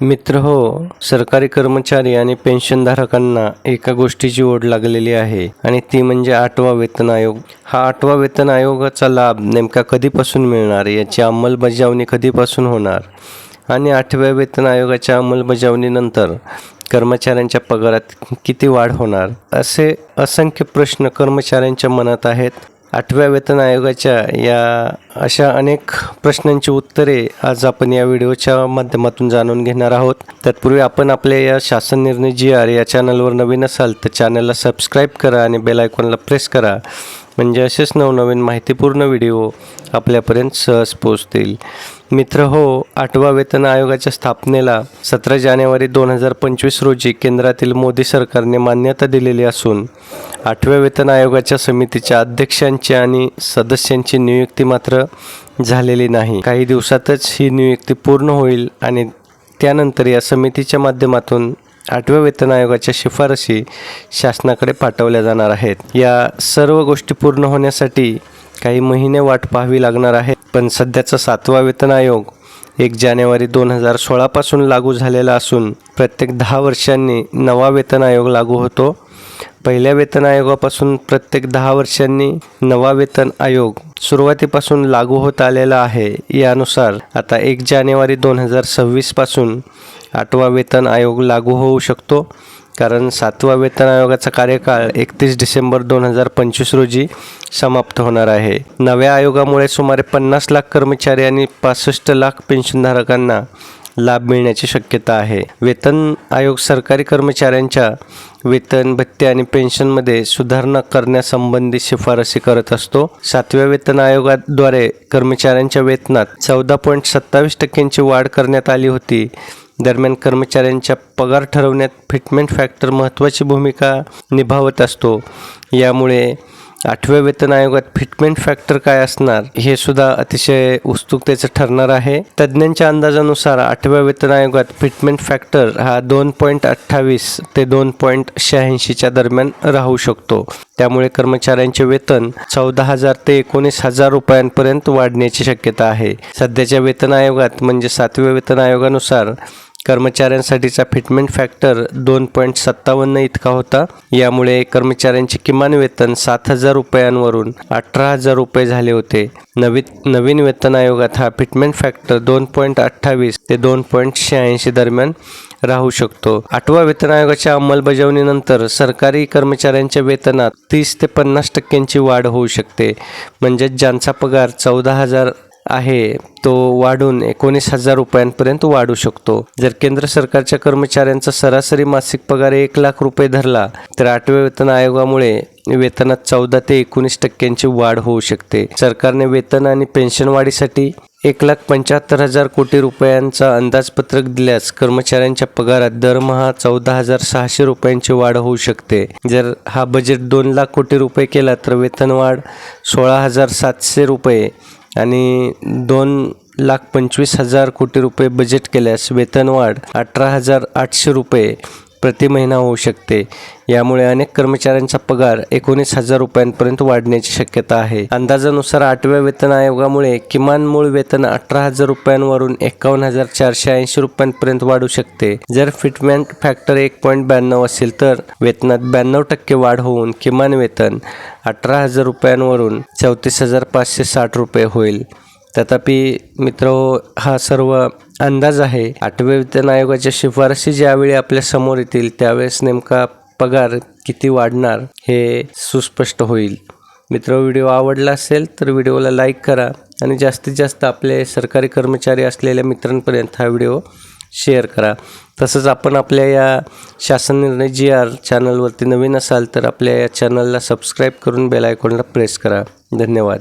मित्र हो. सरकारी कर्मचारी आणि पेन्शनधारकांना एका गोष्टीची ओढ लागलेली आहे आणि ती म्हणजे आठवा वेतन आयोग. हा आठवा वेतन आयोगाचा लाभ नेमका कधीपासून मिळणार? याची अंमलबजावणी कधीपासून होणार? आणि आठव्या वेतन आयोगाच्या अंमलबजावणीनंतर कर्मचाऱ्यांच्या पगारात किती वाढ होणार? असे असंख्य प्रश्न कर्मचाऱ्यांच्या मनात आहेत. आठव्या वेतन आयोगाच्या या अशा अनेक प्रश्नांची उत्तरे आज आपण या व्हिडिओच्या माध्यमातून जाणून घेणार आहोत. तत्पूर्वी आपण आपल्या या शासन निर्णय जी आर या चॅनलवर नवीन असाल तर चॅनलला सबस्क्राईब करा आणि बेल आयकॉनला प्रेस करा. म्हणजे असेच नवनवीन माहितीपूर्ण व्हिडिओ आपल्यापर्यंत सहज पोचतील मित्र हो आठवा वेतन आयोगाच्या स्थापनेला सतरा जानेवारी दोन हजार पंचवीस रोजी केंद्रातील मोदी सरकारने मान्यता दिलेली असून आठव्या वेतन आयोगाच्या समितीच्या अध्यक्षांची आणि सदस्यांची नियुक्ती मात्र झालेली नाही. काही दिवसातच ही नियुक्ती पूर्ण होईल आणि त्यानंतर या समितीच्या माध्यमातून आठव्या वेतन आयोगाच्या शिफारसी शासनाकडे पाठवल्या जाणार आहेत. या सर्व गोष्टी पूर्ण होण्यासाठी काही महिने वाट पाहावी लागणार आहे पण सध्याचा सातवा वेतन आयोग एक जानेवारी दोन हजार सोळापासून लागू झालेला असून प्रत्येक दहा वर्षांनी नवा वेतन आयोग लागू होतो. पहिल्या वेतन आयोगापासून प्रत्येक दहा वर्षांनी नवा वेतन आयोग सुरुवातीपासून लागू होत आलेला आहे. यानुसार आता एक जानेवारी दोन हजार सव्वीसपासून आठवा वेतन आयोग लागू होऊ शकतो. कारण सातवा वेतन आयोगाचा कार्यकाळ एकतीस डिसेंबर दोन हजार पंचवीस रोजी समाप्त होणार आहे. नव्या आयोगामुळे सुमारे पन्नास लाख कर्मचारी आणि पासष्ट लाख पेन्शनधारकांना लाभ मिळण्याची शक्यता आहे. वेतन आयोग सरकारी कर्मचाऱ्यांच्या वेतन भत्ते आणि पेन्शनमध्ये सुधारणा करण्यासंबंधी शिफारसी करत असतो. सातव्या वेतन आयोगाद्वारे कर्मचाऱ्यांच्या वेतनात चौदा पॉईंट सत्तावीस टक्क्यांची वाढ करण्यात आली होती. दरम्यान कर्मचाऱ्यांच्या पगार ठरवण्यात फिटमेंट फॅक्टर महत्त्वाची भूमिका निभावत असतो. यामुळे आठव्या वेतन आयोगात फिटमेंट फॅक्टर काय असणार हे सुद्धा अतिशय उत्सुकतेचं ठरणार आहे. तज्ज्ञांच्या अंदाजानुसार आठव्या वेतन आयोगात फिटमेंट फॅक्टर हा दोन पॉईंट अठ्ठावीस ते दोन पॉईंट शहाऐंशीच्या दरम्यान राहू शकतो. त्यामुळे कर्मचाऱ्यांचे वेतन चौदा हजार ते एकोणीस हजार रुपयांपर्यंत वाढण्याची शक्यता आहे. सध्याच्या वेतन आयोगात म्हणजे सातव्या वेतन आयोगानुसार कर्मचाऱ्यांसाठीचा फिटमेंट फॅक्टर दोन पॉईंट सत्तावन्न इतका होता. यामुळे कर्मचाऱ्यांचे किमान वेतन सात हजार रुपयांवरून अठरा हजार रुपये झाले होते. नवी नवीन वेतन आयोगात हा फिटमेंट फॅक्टर दोन पॉईंट अठ्ठावीस ते दोन पॉईंट शहाऐंशी दरम्यान राहू शकतो. आठवा वेतन आयोगाच्या अंमलबजावणीनंतर सरकारी कर्मचाऱ्यांच्या वेतनात तीस ते पन्नास टक्क्यांची वाढ होऊ शकते. म्हणजेच ज्यांचा पगार चौदा हजार आहे तो वाढून एकोणीस हजार रुपयांपर्यंत वाढू शकतो. जर केंद्र सरकारच्या कर्मचाऱ्यांचा सरासरी मासिक पगार एक लाख रुपये धरला तर आठव्या वेतन आयोगामुळे वेतनात चौदा ते एकोणीस टक्क्यांची वाढ होऊ शकते. सरकारने वेतन आणि पेन्शन वाढीसाठी एक लाख पंच्याहत्तर हजार कोटी रुपयांचा अंदाजपत्रक दिल्यास कर्मचाऱ्यांच्या पगारात दरमहा चौदा हजार सहाशे रुपयांची वाढ होऊ शकते. जर हा बजेट दोन लाख कोटी रुपये केला तर वेतनवाढ सोळा हजार सातशे रुपये आणि दोन लाख पंचवीस हजार कोटी रुपये बजेट केल्यास वेतनवाढ अठरा हजार आठशे रुपये प्रति महिना होऊ शकते. यामुळे अनेक कर्मचाऱ्यांचा पगार एकोणीस हजार रुपयांपर्यंत वाढण्याची शक्यता आहे. अंदाजानुसार आठव्या वेतन आयोगामुळे किमान मूळ वेतन अठरा हजार रुपयांवरून एकावन्न हजार चारशे ऐंशी रुपयांपर्यंत वाढू शकते. जर फिटमेंट फॅक्टर एक पॉईंट ब्याण्णव असेल तर वेतनात ब्याण्णव टक्के वाढ होऊन किमान वेतन अठरा हजार रुपयांवरून चौतीस हजार पाचशे साठ रुपये होईल. तथापि मित्र हा सर्व अंदाज आहे. आठव्या वेतन आयोगाच्या शिफारसी ज्यावेळी आपल्यासमोर येतील त्यावेळेस नेमका पगार किती वाढणार हे सुस्पष्ट होईल. मित्र व्हिडिओ आवडला असेल तर व्हिडिओला लाईक करा आणि जास्तीत जास्त आपले सरकारी कर्मचारी असलेल्या मित्रांपर्यंत हा व्हिडिओ शेअर करा. तसंच आपण आपल्या या शासन निर्णय जी आर चॅनलवरती नवीन असाल तर आपल्या या चॅनलला सबस्क्राईब करून बेल आयकॉनला प्रेस करा. धन्यवाद.